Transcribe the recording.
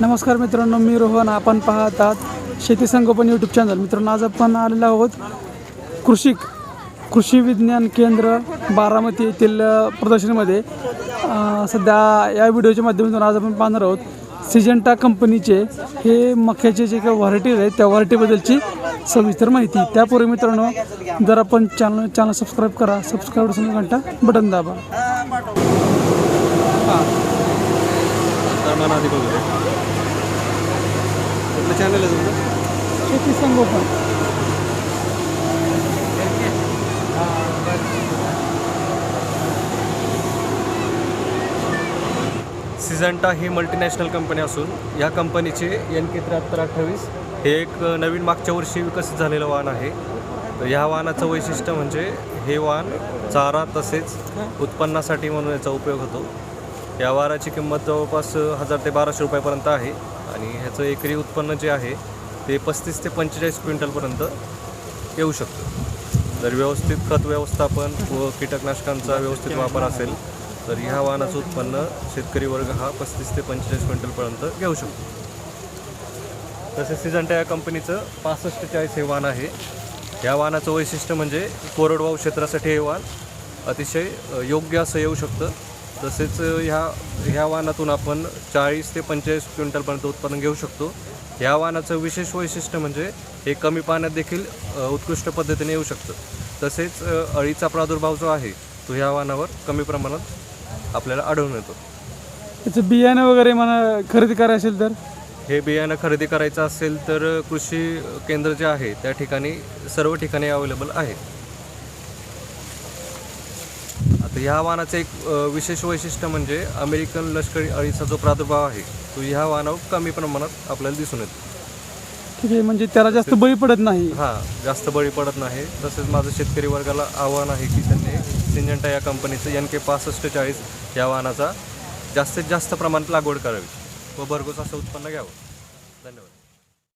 नमस्कार मित्रांनो मी रोहन. आपण पाहत आहात शेती संगोपन यूट्यूब चॅनल मित्रांनो आज आपण आलेलो आहोत कृषी कृषी विज्ञान केंद्र बारामती येथील प्रदर्शनीमध्ये. सध्या या व्हिडिओच्या माध्यमातून आज आपण पाहणार आहोत सिजंटा कंपनीचे हे मक्याचे जे काही व्हरायटीज आहेत त्या व्हरायटीबद्दलची सविस्तर माहिती. त्यापूर्वी मित्रांनो जर आपण चॅनल चॅनल सबस्क्राईब करा. सबस्क्राईब घंटा बटन दाबा. हां सन्मान आधी बघूया कुठलं चॅनल आहे तुमचं? शेती संगोपन सिझंटा ही मल्टीनॅशनल कंपनी असून या कंपनीचे एन के त्र्याहत्तर अठ्ठावीस हे एक नवीन मागच्या वर्षी विकसित झालेलं वाहन आहे. तर ह्या वाहनाचं वैशिष्ट्य म्हणजे हे वाहन चारा तसेच उत्पन्नासाठी म्हणून याचा उपयोग होतो. या वाहनाची किंमत जवळपास हजार ते बाराशे रुपयापर्यंत आहे. आणि ह्याचं एकरी उत्पन्न जे आहे ते पस्तीस ते पंचेचाळीस क्विंटलपर्यंत येऊ शकतं. जर व्यवस्थित खत व्यवस्थापन व कीटकनाशकांचा व्यवस्थित वापर असेल तर ह्या वाहनाचं उत्पन्न शेतकरी वर्ग हा पस्तीस ते पंचेचाळीस क्विंटलपर्यंत घेऊ शकतो. तसेच सिजंटा या कंपनीचं पासष्ट चाळीस हे वाहन आहे. या वाहनाचं वैशिष्ट्य म्हणजे कोरडवाहू क्षेत्रासाठी हे वाहन अतिशय योग्य असं येऊ शकतं. तसेच ह्या ह्या वाहनातून आपण चाळीस ते पंचेचाळीस क्विंटलपर्यंत उत्पादन घेऊ शकतो. ह्या वाहनाचं विशेष वैशिष्ट्य म्हणजे हे कमी पाण्यात देखील उत्कृष्ट पद्धतीने येऊ शकतं. तसेच अळीचा प्रादुर्भाव जो आहे तो ह्या वाहनावर कमी प्रमाणात आपल्याला आढळून येतो. त्याचं बियाणं वगैरे मला खरेदी करायचं असेल तर? हे बियाणं खरेदी करायचं असेल तर कृषी केंद्र जे आहे त्या ठिकाणी सर्व ठिकाणी अवेलेबल आहे. आता ह्या वाहनाचं एक विशेष वैशिष्ट्य म्हणजे अमेरिकन लष्करी अळीचा जो प्रादुर्भाव आहे तो ह्या वाहनावर कमी प्रमाणात आपल्याला दिसून येतो. ठीक आहे म्हणजे त्याला जास्त बळी पडत नाही. हां जास्त बळी पडत नाही. तसेच माझं शेतकरी वर्गाला आव्हान आहे की त्यांनी सिंजंटा या कंपनीचं एन के पासष्ट चाळीस या वाहनाचा जास्तीत जास्त प्रमाणात लागवड करावी व भरघोस असं उत्पन्न घ्यावं. धन्यवाद.